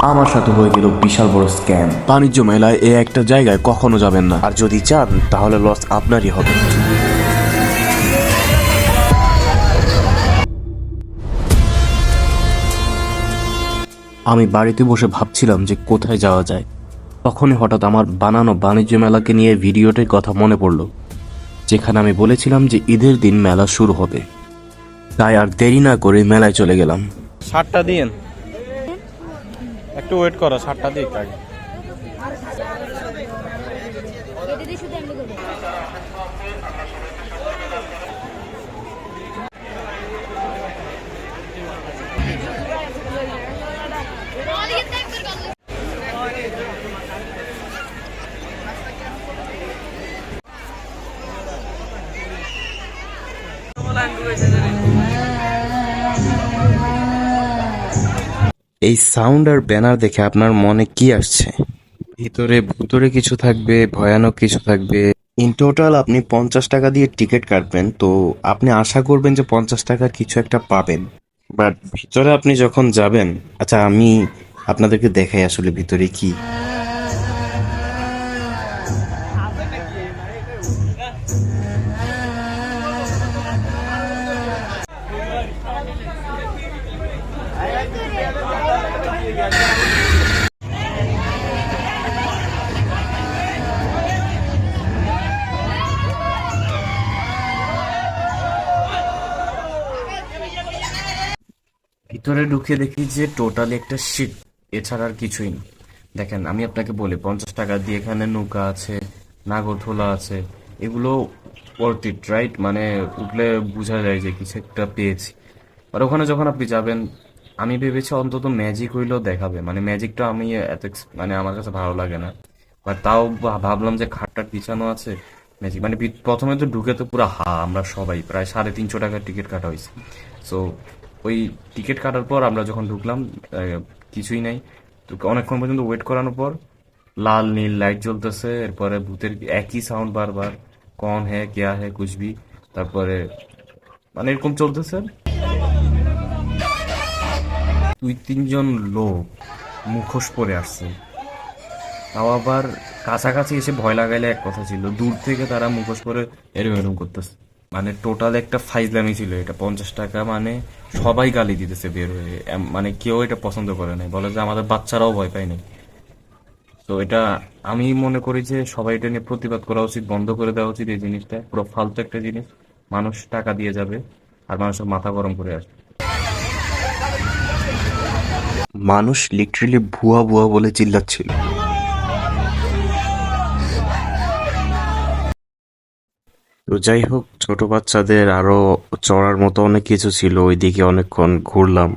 আমার সাথে হয়ে গেল বিশাল বড় স্ক্যাম বাণিজ্য মেলায় এ একটা জায়গায় কখনো যাবেন না। আর যদি চান তাহলে লস আপনারই হবে। আমি বাড়িতে বসে ভাবছিলাম যে কোথায় যাওয়া যায়। তখনই হঠাৎ আমার বানানো বাণিজ্য মেলাকে নিয়ে ভিডিওটির কথা মনে পড়ল যেখানে আমি বলেছিলাম যে ঈদের দিন মেলা শুরু হবে। তাই আর দেরি না করে মেলায় চলে গেলাম। দিন একটু ওয়েট করো সাতটা দিক আগে। এই সাউন্ড আর ব্যানার দেখে আপনার মনে কি আসছে? ভিতরে ভুতরে কিছু থাকবে ভয়ানক কিছু থাকবে। ইন টোটাল আপনি পঞ্চাশ টাকা দিয়ে টিকিট কাটবেন তো আপনি আশা করবেন যে পঞ্চাশ টাকার কিছু একটা পাবেন। বাট ভিতরে আপনি যখন যাবেন আচ্ছা আমি আপনাদেরকে দেখাই আসলে ভিতরে কি। ভিতরে ঢুকে দেখি যে টোটালি একটা শিট, এছাড়া আর কিছুই না। দেখেন, আমি আপনাকে বলি, পঞ্চাশ টাকা দিয়ে এখানে নৌকা আছে, নাগরদোলা আছে, এগুলো ওয়ার্থ ইট রাইট মানে উঠলে বোঝা যায় যে কিছু একটা পেয়েছি। আর ওখানে যখন আপনি যাবেন, আমি ভেবেছি অন্তত ম্যাজিক হইলেও দেখাবে। মানে ম্যাজিকটা আমি এত মানে আমার কাছে ভালো লাগে না। বাট তাও ভাবলাম যে খাটটার পিছানো আছে ম্যাজিক মানে প্রথমে তো ঢুকে তো পুরো হা, আমরা সবাই, প্রায় সাড়ে তিনশো টাকার টিকিট কাটা হয়েছে। সো ওই টিকিট কাটার পর আমরা যখন ঢুকলাম কিছুই নাই। তো অনেকক্ষণ পর্যন্ত ওয়েট করানোর পর লাল, নীল লাইট জ্বলতেছে, এরপরে ভূতের একই সাউন্ড বারবার, কন হ্যাঁ কেয়া হ্যাঁ কুচবি তারপরে মানে এরকম চলতেছে। দুই, তিনজন লোক মুখোশ পরে আসছে। তাও আবার কাছাকাছি এসে ভয় লাগাইলে এক কথা ছিল, দূর থেকে তারা মুখোশ পরে এরম এরম করতেছে। মানে টোটাল একটা ফাইজলামি ছিল এটা। পঞ্চাশ টাকা মানে সবাই গালি দিতেছে বের হয়ে। মানে কেউ এটা পছন্দ করে নাই। বলে যে আমাদের বাচ্চারাও ভয় পায় নাই। তো এটা আমি মনে করি যে সবাই এটা নিয়ে প্রতিবাদ করা উচিত, বন্ধ করে দেওয়া উচিত এই জিনিসটা। পুরো ফালতু একটা জিনিস। মানুষ টাকা দিয়ে যাবে আর মানুষের মাথা গরম করে আসবে। মানুষ লিটারেলি ভুয়া ভুয়া বলে চিল্লাচ্ছিল। তো যাই হোক ছোট বাচ্চাদের আরও চড়ার মতো অনেক কিছু ছিল। ওইদিকে অনেকক্ষণ ঘুরলাম।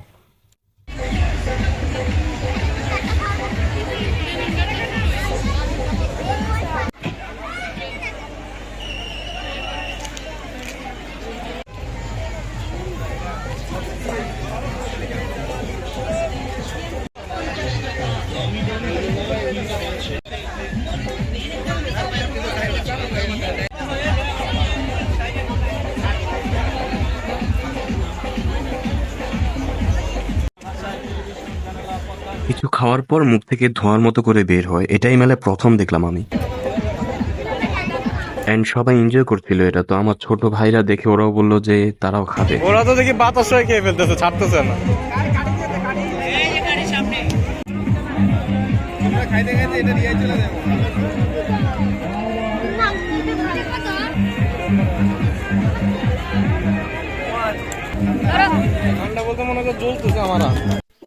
কিছু খাওয়ার পর মুখ থেকে ধোঁয়ার মতো করে বের হয়। এটাই মেলায় প্রথম দেখলাম আমি। এন্ড সবাই এনজয় করছিল এটা। তো আমার ছোট ভাইরা দেখে ওরাও বলল যে তারাও খাবে। ওরা তো দেখি বাতাস হয়ে খেয়ে ফেলতেছে ছাড়তেছে না। ঠান্ডা বলতে মনে করে জ্বলতেছে আমার।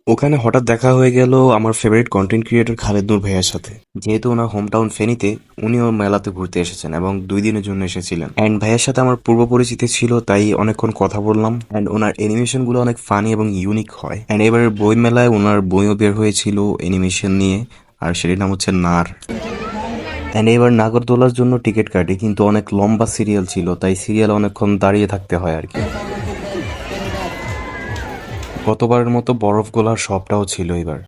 ওখানে হঠাৎ দেখা হয়ে গেল আমার favourite content creator Khaled Noor ভাইয়ের সাথে। যেহেতু ওনার হোম টাউন ফেনীতে উনিও মেলাতে ঘুরতে এসেছেন এবং দুই দিনের জন্য এসেছিলেন। অ্যান্ড ভাইয়ের সাথে আমার পূর্ব পরিচিতি ছিল, তাই অনেকক্ষণ কথা বললাম। অ্যান্ড ওনার অ্যানিমেশনগুলো অনেক ফানি এবং ইউনিক হয়। অ্যান্ড এবারের বই মেলায় ওনার বইও বের হয়েছিল অ্যানিমেশন নিয়ে, আর সেটির নাম হচ্ছে নার। অ্যান্ড এবার নাগরদোলার জন্য টিকিট কাটি, কিন্তু অনেক লম্বা সিরিয়াল ছিল, তাই সিরিয়াল অনেকক্ষণ দাঁড়িয়ে থাকতে হয় আর কি। গতবারের মতো বরফ গোলার সবটাও ছিল এবার।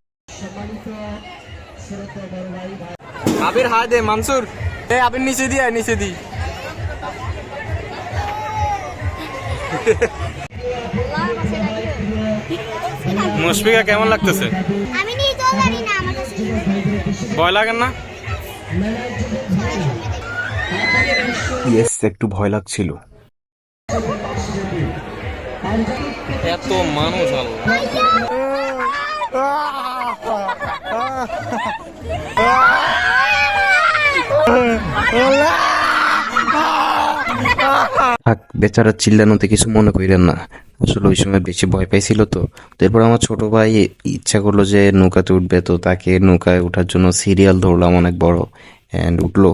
আবির হায় দে মানসুর। এই আবির নিচে দিয়ে আয়, নিচে দি মুশফিকা কেমন লাগতেছে? আমি নিজেও জানি না আমার কাছে ভয় লাগেন না? ইয়েস একটু ভয় লাগছিল। এত মানুষ থাক, বেচারা চিল্লানোতে কিছু মনে করিলেন না। আসলে ওই সময় বেশি ভয় পাইছিল তো। তো এরপর আমার ছোট ভাই ইচ্ছা করল যে নৌকাতে উঠবে, তো তাকে নৌকায় ওঠার জন্য সিরিয়াল ধরলাম অনেক বড়। অ্যান্ড উঠল।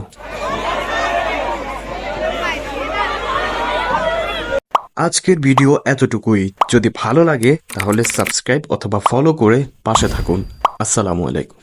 আজকের ভিডিও এতটুকুই। যদি ভালো লাগে, তাহলে সাবস্ক্রাইব অথবা ফলো করে পাশে থাকুন। আসসালামু আলাইকুম।